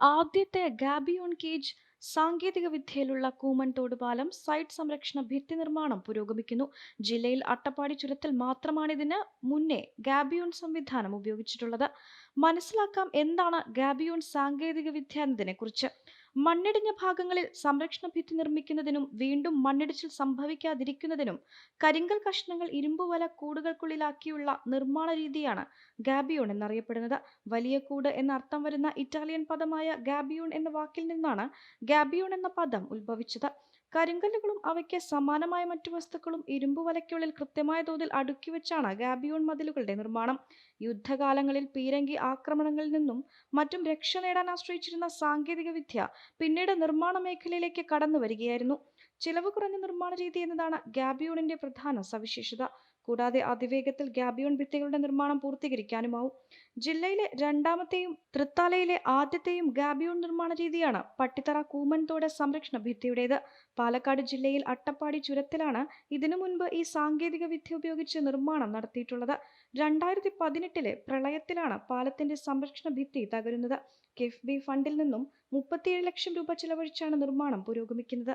ആദ്യത്തെ gabion cage സാങ്കേതിക വിദ്യയിലുള്ള കൂമൻ തോടുപാലം site സംരക്ഷണ ഭിത്തി നിർമ്മാണം പുരോഗമിക്കുന്നു. ജില്ലയിൽ അട്ടപ്പാടി ചുരത്തിൽ മാത്രമാണ് ഇതിന് മുന്നേ ഗാബിയോൺ സംവിധാനം ഉപയോഗിച്ചിട്ടുള്ളത്. മനസ്സിലാക്കാം എന്താണ് ഗാബിയോൺ സാങ്കേതിക വിദ്യ എന്നതിനെ കുറിച്ച് മണ്ണിടിഞ്ഞ ഭാഗങ്ങളിൽ സംരക്ഷണ ഭിത്തി നിർമ്മിക്കുന്നതിനും വീണ്ടും മണ്ണിടിച്ചിൽ സംഭവിക്കാതിരിക്കുന്നതിനും കരിങ്കൽ കഷ്ണങ്ങൾ ഇരുമ്പുവല കൂടുകൾക്കുള്ളിലാക്കിയുള്ള നിർമ്മാണ രീതിയാണ് ഗാബിയോൺ എന്നറിയപ്പെടുന്നത്. വലിയ കൂട് എന്ന അർത്ഥം വരുന്ന ഇറ്റാലിയൻ പദമായ ഗാബിയോൺ എന്ന വാക്കിൽ നിന്നാണ് ഗാബിയോൺ എന്ന പദം ഉത്ഭവിച്ചത്. കരിങ്കല്ലുകളും അവയ്ക്ക് സമാനമായ മറ്റു വസ്തുക്കളും ഇരുമ്പ് വലയ്ക്കുള്ളിൽ കൃത്യമായ തോതിൽ അടുക്കി വെച്ചാണ് ഗാബിയോൺ മതിലുകളുടെ നിർമ്മാണം. യുദ്ധകാലങ്ങളിൽ പീരങ്കി ആക്രമണങ്ങളിൽ നിന്നും മറ്റും രക്ഷ നേടാൻ ആശ്രയിച്ചിരുന്ന സാങ്കേതിക വിദ്യ പിന്നീട് നിർമ്മാണ മേഖലയിലേക്ക് കടന്നു വരികയായിരുന്നു ചിലവ് കുറഞ്ഞ നിർമ്മാണ രീതി എന്നതാണ് ഗാബിയോണിന്റെ പ്രധാന സവിശേഷത. കൂടാതെ അതിവേഗത്തിൽ ഗാബിയോൺ ഭിത്തികളുടെ നിർമ്മാണം പൂർത്തീകരിക്കാനുമാവും. ജില്ലയിലെ രണ്ടാമത്തെയും തൃത്താലയിലെ ആദ്യത്തെയും ഗാബിയോൺ നിർമ്മാണ രീതിയാണ് പട്ടിത്തറ കൂമൻതോട് സംരക്ഷണ ഭിത്തിയുടേത്. പാലക്കാട് ജില്ലയിൽ അട്ടപ്പാടി ചുരത്തിലാണ് ഇതിനു മുൻപ് ഈ സാങ്കേതിക വിദ്യ ഉപയോഗിച്ച് നിർമ്മാണം നടത്തിയിട്ടുള്ളത്. രണ്ടായിരത്തി പതിനെട്ടിലെ പ്രളയത്തിലാണ് പാലത്തിന്റെ സംരക്ഷണ ഭിത്തി തകരുന്നത്. കിഫ്ബി ഫണ്ടിൽ നിന്നും മുപ്പത്തിയേഴ് ലക്ഷം രൂപ ചിലവഴിച്ചാണ് നിർമ്മാണം പുരോഗമിക്കുന്നത്.